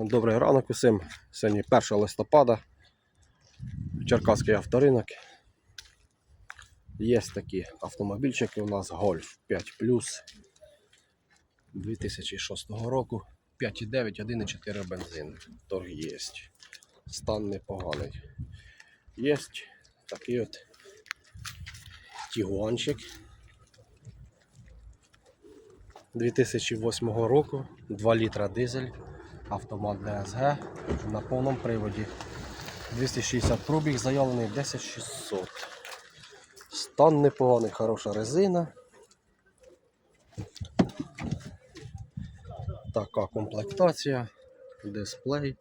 Добрий ранок усім. Сьогодні 1 листопада. Черкаський авторинок. Є такі автомобільчики у нас Golf 5 2006 року. 5,9, 1,4 бензин. Торг є. Стан непоганий. Є такий от тігуанчик 2008 року, 2 літра дизель, автомат DSG на повному приводі. 260 пробіг, заявлений 10600. Стан непоганий, хороша резина. Така комплектація, дисплей.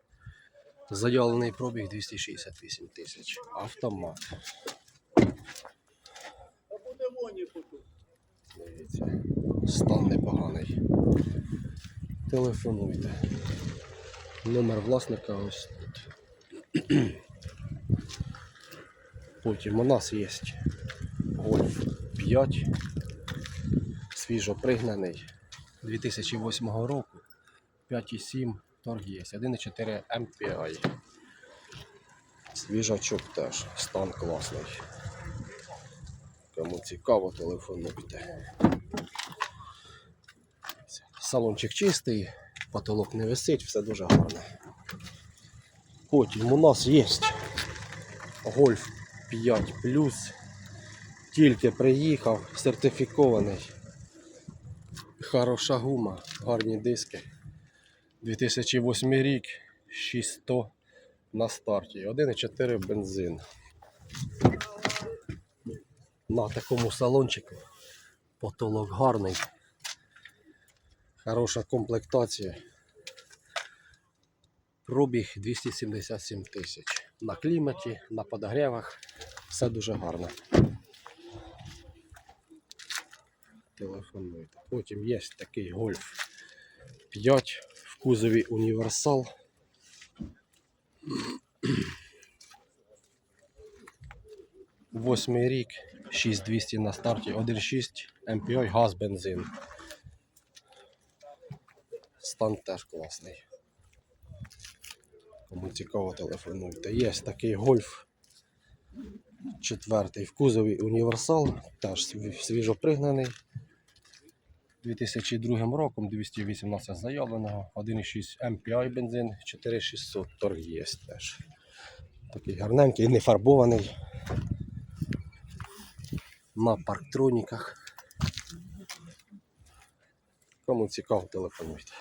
Заявлений пробіг 268 тисяч. Автомат. Дивіться, стан непоганий. Телефонуйте. Номер власника ось тут. Потім у нас є Golf 5, свіжо пригнаний 2008 року. 5,7 торг є. 1,4 MPI. Свіжачок теж, стан класний. Кому цікаво, телефонуйте. Салончик чистий, потолок не висить, все дуже гарно. Потім у нас є Golf 5 Тільки приїхав, сертифікований. Хороша гума, гарні диски. 2008 рік, 600 на старті. 1,4 бензин. На такому салончику. Потолок гарний. Хороша комплектація. Пробіг 277 тисяч. На кліматі, на подогрівах. Все дуже гарно. Телефонуйте. Потім є такий гольф 5 в кузові універсал. Восьмий рік, 6200 на старті, 1.6 MPI, газ, бензин. Стан теж класний. Кому цікаво, телефонуйте. Є такий гольф. Четвертий в кузові універсал, теж сві- свіжопригнаний. 2002 роком 218 заявленого, 1,6 MPI бензин, 4600 торг є теж. Такий гарненький, не фарбований. На парктроніках. Кому цікаво, телефонуйте.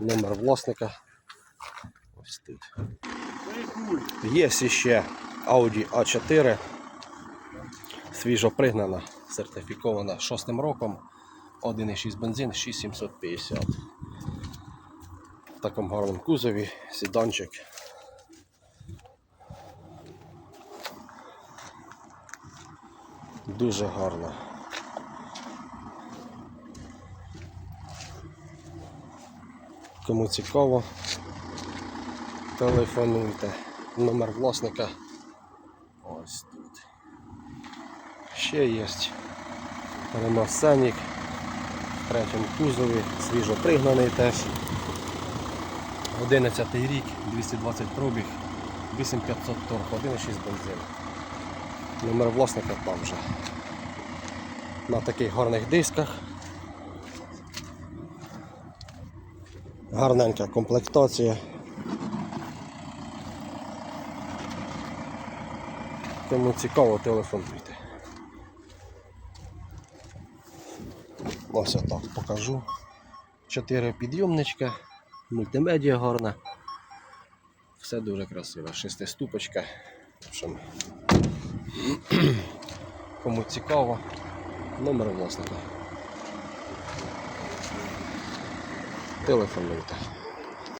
Номер власника. Ось тут. Є ще Audi A4. Свіжо пригнана, сертифікована 6 роком. 1,6 бензин, 6750. В такому гарному кузові, сіданчик. Дуже гарно. Кому цікаво, телефонуйте. Номер власника ось тут. Ще є Scenic в третьому кузові, свіжо пригнаний теж. 11 рік, 220 пробіг, 8500 торг, 1,6 бензин. Номер власника там же. На таких гарних дисках. Гарненька комплектація. Кому цікаво, телефонуйте. Ось отак покажу. Чотири підйомничка, мультимедіа гарна. Все дуже красиво. Шестиступочка. Кому цікаво, номер власника. Телефонуйте.